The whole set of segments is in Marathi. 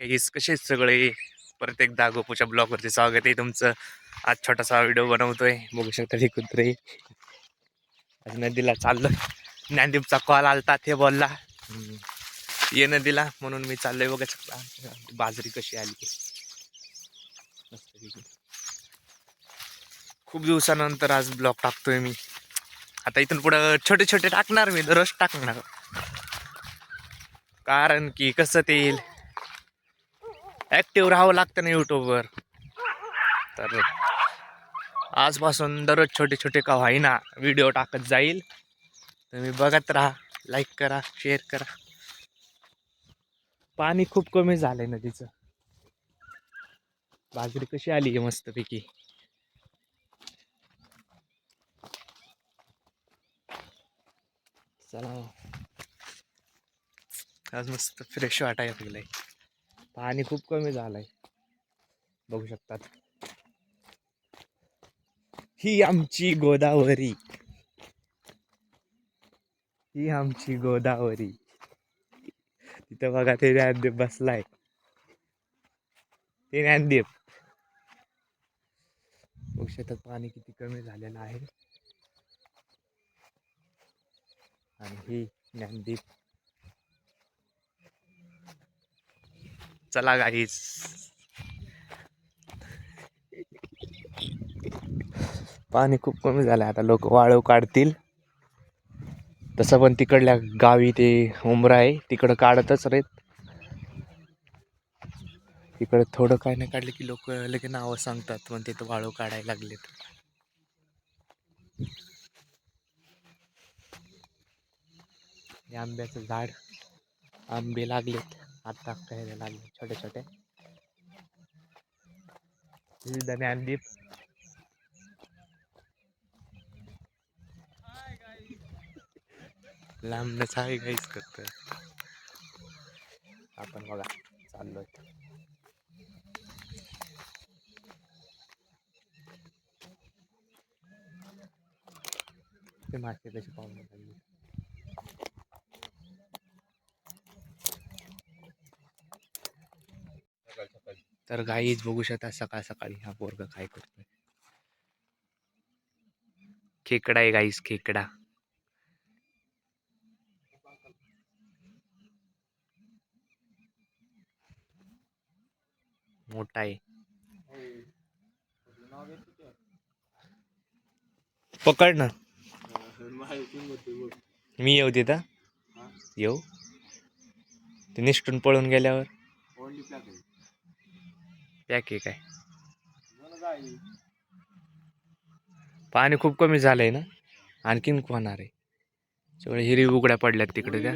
हेच कसे सगळे? परत एकदा गोपूच्या ब्लॉगवरती स्वागत आहे तुमचं. आज छोटासा व्हिडिओ बनवतोय. बघू शकता हे कुत्रे आज नदीला चाललो ज्ञानदीपचा कॉल आलता ते बोलला. ये नदीला म्हणून मी चाललोय बघा शकता बाजरी कशी आली. खूप दिवसानंतर आज ब्लॉग टाकतोय मी. आता इथून पुढं छोटे छोटे टाकणार मी. दररोज टाकणार. कारण की कसं ते येईल? ॲक्टिव्ह राहावं लागतं ना यूट्यूबवर तर आजपासून दररोज छोटे छोटे का व्हाईना व्हिडिओ टाकत जाईल. तुम्ही बघत राहा लाईक करा शेअर करा. पाणी खूप कमी झालंय नदीचं. बाजरी कशी आली आहे मस्तपैकी. चला. आज मस्त फ्रेश वाटायला लागलंय. पाणी खूप कमी झालंय. बघू शकतात. ही आमची गोदावरी. ही आमची गोदावरी. तिथं बघा ते ज्ञानदेव बसलाय. ते ज्ञानदेव बघू शकतात पाणी किती कमी झालेलं आहे. आणि ही ज्ञानदीप. चला गाईस. पाणी खूप कमी झालं आता लोक वाळू काढतील. तसं पण तिकडल्या गावी ते उमरा आहे तिकडं काढतच रे तिकडं थोडं काय नाही काढलं की लोक लगे नावं सांगतात पण तिथं वाळू काढायला लागलेत. आंब्याचं झाड आंबे लागलेत. आता खायला लागले छोटे छोटे. ज्ञानदीप लांबनच आहे काहीच करतोय आपण बघा चाललोय. ते मासे कसे पाहून तर गाईच बघू शकता सकाळ सकाळी हा पोरगा काय करतोय. खेकडा आहे गाईस खेकडा. मोठा आहे. पकड ना. मी येऊ तिथं. येऊ. ते निष्ठून पळून गेल्यावर. पॅक आहे काय? पाणी खूप कमी झालंय ना? आणखीन होणार आहे. सगळे हिरी उघड्या पडल्यात तिकडे त्या.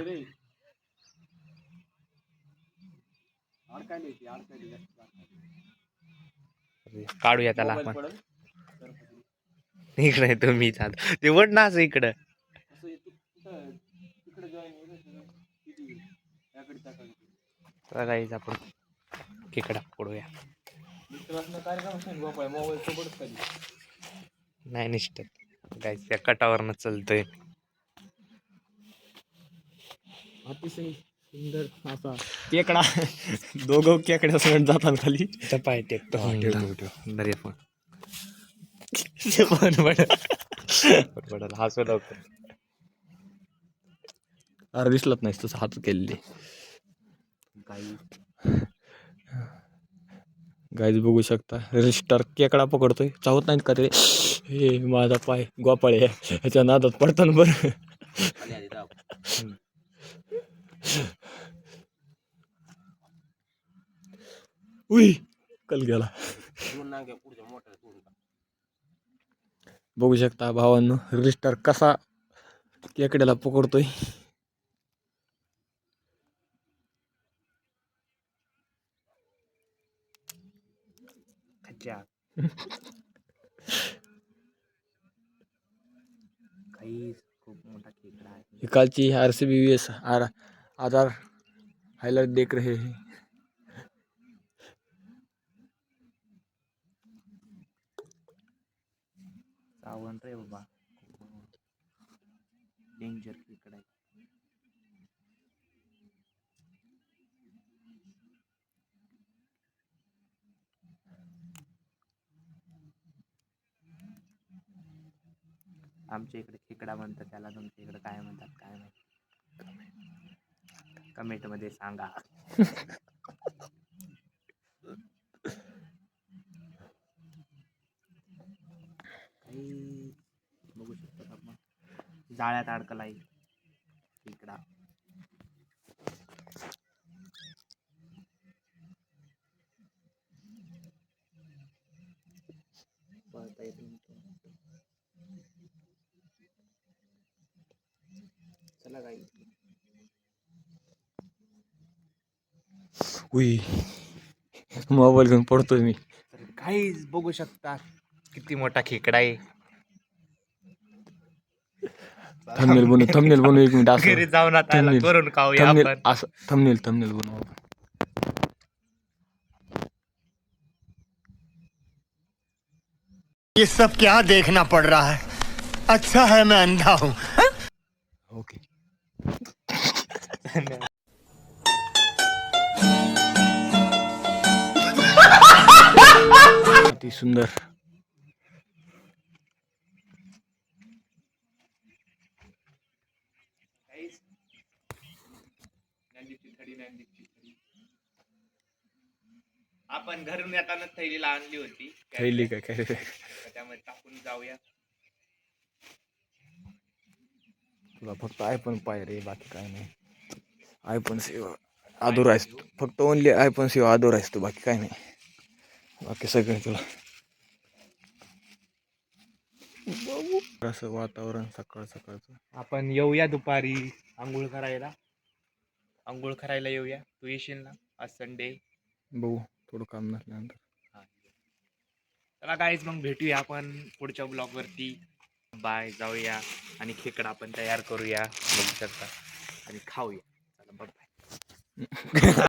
काढूया त्याला आपण. इकडे तुम्ही चाल ते वड ना असं इकडं. आपण खेकडा पडूया नाही निष्ठ. गाईज त्या कटावरनं चलतोय. अतिशय सुंदर असा. केकडा. दोघं केकड्या सगळं जातात खाली. पाय टेकतो. दर्या पण हसू लवकर अरे दिसलत नाही तसं हात केलेली. गाई गाईज बघू शकता. रिस्टर केकडा पकडतोय? चावत नाहीत का ते? हे माझा पाय गोपाळे ह्याच्या नादात पडताना बरं. उई कल गेला. बघू शकता भावांनो रिस्टर कसा केकड्याला पकडतोय? खच्चा काही खूप मोठा खेकडा आहे कालची R C B S R आधार हाईलाइट देख रहे हैं। सावण रे बाबा। डेंजर खेकडा आहे आमच्या इकडे खेकडा म्हणतात त्याला तुमच्या इकडे काय म्हणतात काय माहिती? कमेंटमध्ये सांगा. काही बघू शकतो आपण. जाळ्यात अडकलाय इकडा खेकडा. काही उई मोबाईल घेऊन पडतोय मी. तर काहीच बघू शकता किती मोठा खेकडा आहे. थंबनेल बनवू थंबनेल बनवू एक मिनिट असं. घरी जाऊन आता याला Thumbnail. करून खाऊया थंबनेल आपण. असं थंबनेल थंबनेल बनवू. आपण. ये सब क्या देखना पड़ रहा है? अच्छा है मैं अंधा हूँ। ओके अति सुंदर. आपण घरून येताना थैलीला आणली होती. थैली काय काय? त्यामध्ये टाकून जाऊया. तुला फक्त आयफोन पाय रे बाकी काय नाही. आयफोन सेवा आदूर आहेस तू. फक्त ओनली आयफोन सेवा आदूर आहेस तू बाकी काय नाही. बाकी सगळं तुला. असं वातावरण सकाळ सकाळचं. आपण येऊया दुपारी आंघोळ करायला. आंघोळ करायला येऊया. तू येशील ना? आज संडे बघू. थोडं काम नसल्यानंतर चला काहीच मग भेटूया आपण पुढच्या ब्लॉग वरती. बाय जाऊया. आणि खेकडा आपण तयार करूया. बघू शकता. आणि खाऊया. चला बाय